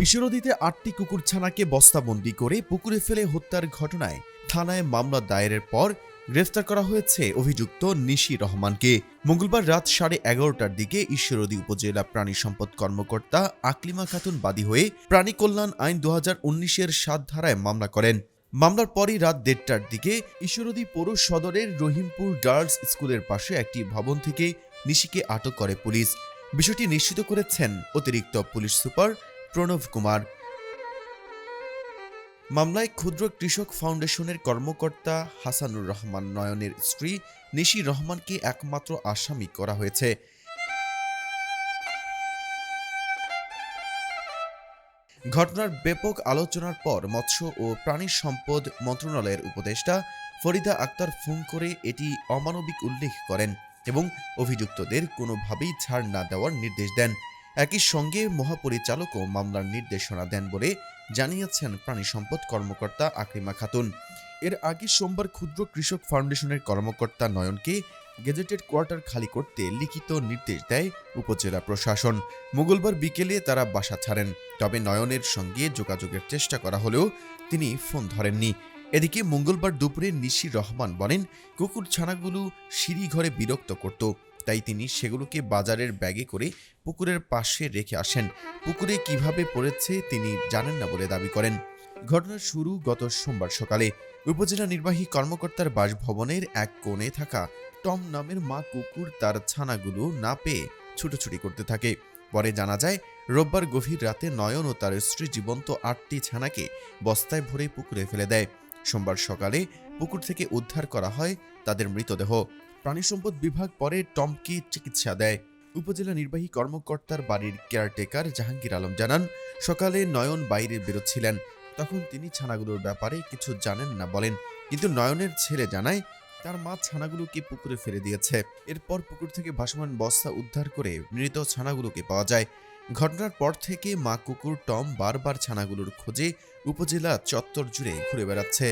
ঈশ্বরদীতে আটটি কুকুরছানাকে বস্তাবন্দি করে পুকুরে ফেলে হত্যার ঘটনায় থানায় মামলা দায়েরের পর গ্রেফতার করা হয়েছে অভিযুক্ত নিশি রহমানকে। মঙ্গলবার রাত সাড়ে এগারোটার দিকে ঈশ্বরদী উপজেলা প্রাণী সম্পদ কর্মকর্তা আকলিমা খাতুন বাদী হয়ে প্রাণী কল্যাণ আইন দু হাজার উনিশের সাত ধারায় মামলা করেন। মামলার পরই রাত দেড়টার দিকে ঈশ্বরদী পৌর সদরের রহিমপুর গার্লস স্কুলের পাশে একটি ভবন থেকে নিশিকে আটক করে পুলিশ। বিষয়টি নিশ্চিত করেছেন অতিরিক্ত পুলিশ সুপার প্রণব কুমার। মামলায় ক্ষুদ্র কৃষক ফাউন্ডেশনের কর্মকর্তা হাসানুর রহমান নয়নের স্ত্রী নিশি রহমানকে একমাত্র আসামি করা হয়েছে। ঘটনার ব্যাপক আলোচনার পর মৎস্য ও প্রাণী সম্পদ মন্ত্রণালয়ের উপদেষ্টা ফরিদা আক্তার ফোন করে এটি অমানবিক উল্লেখ করেন এবং অভিযুক্তদের কোনোভাবেই ছাড় না দেওয়ার নির্দেশ দেন। একই সঙ্গে মহাপরিচালকও মামলার নির্দেশনা দেন বলে জানিয়েছেন প্রাণী সম্পদ কর্মকর্তা আকরিমা খাতুন। এর আগে সোমবার ক্ষুদ্র কৃষক ফাউন্ডেশনের কর্মকর্তা নয়নকে গেজেটেড কোয়ার্টার খালি করতে লিখিত নির্দেশ দেয় উপজেলা প্রশাসন। মঙ্গলবার বিকেলে তারা বাসা ছাড়েন, তবে নয়নের সঙ্গে যোগাযোগের চেষ্টা করা হলেও তিনি ফোন ধরেননি। এদিকে মঙ্গলবার দুপুরে নিশি রহমান বলেন, কুকুর ছানাগুলো সিঁড়ি ঘরে বিরক্ত করত, তাই তিনি সেগুলোকে বাজারের ব্যাগে করে পুকুরের পাশে রেখে আসেন। পুকুরে কীভাবে পড়েছে তিনি জানেন না বলে দাবি করেন। ঘটনার শুরু গত সোমবার সকালে। উপজেলা নির্বাহী কর্মকর্তার বাসভবনের এক কোণে থাকা টম নামের মা কুকুর তার ছানাগুলো না পেয়ে ছুটোছুটি করতে থাকে। পরে জানা যায়, রোববার গভীর রাতে নয়ন ও তার স্ত্রী জীবন্ত আটটি ছানাকে বস্তায় ভরে পুকুরে ফেলে দেয়। সোমবার সকালে পুকুর থেকে উদ্ধার করা হয় তাদের মৃতদেহ। প্রাণী সম্পদ বিভাগ পরে টমকে চিকিৎসা দেয়। উপজেলা নির্বাহী কর্মকর্তার বাড়ির কেয়ারটেকার জাহাঙ্গীর আলম জানান, সকালে নয়ন বাইরে বেরোচ্ছিলেন। তখন তিনি ছানাগুলোর ব্যাপারে কিছু জানেন না বলেন। কিন্তু নয়নের ছেলে জানায় তার মা ছানাগুলোকে পুকুরে ফেলে দিয়েছে। এরপর পুকুর থেকে ভাসমান বস্তা উদ্ধার করে মৃত ছানাগুলোকে পাওয়া যায়। ঘটনার পর থেকে মা কুকুর টম বারবার ছানাগুলোর খোঁজে উপজেলা চত্বর জুড়ে ঘুরে বেড়াচ্ছে।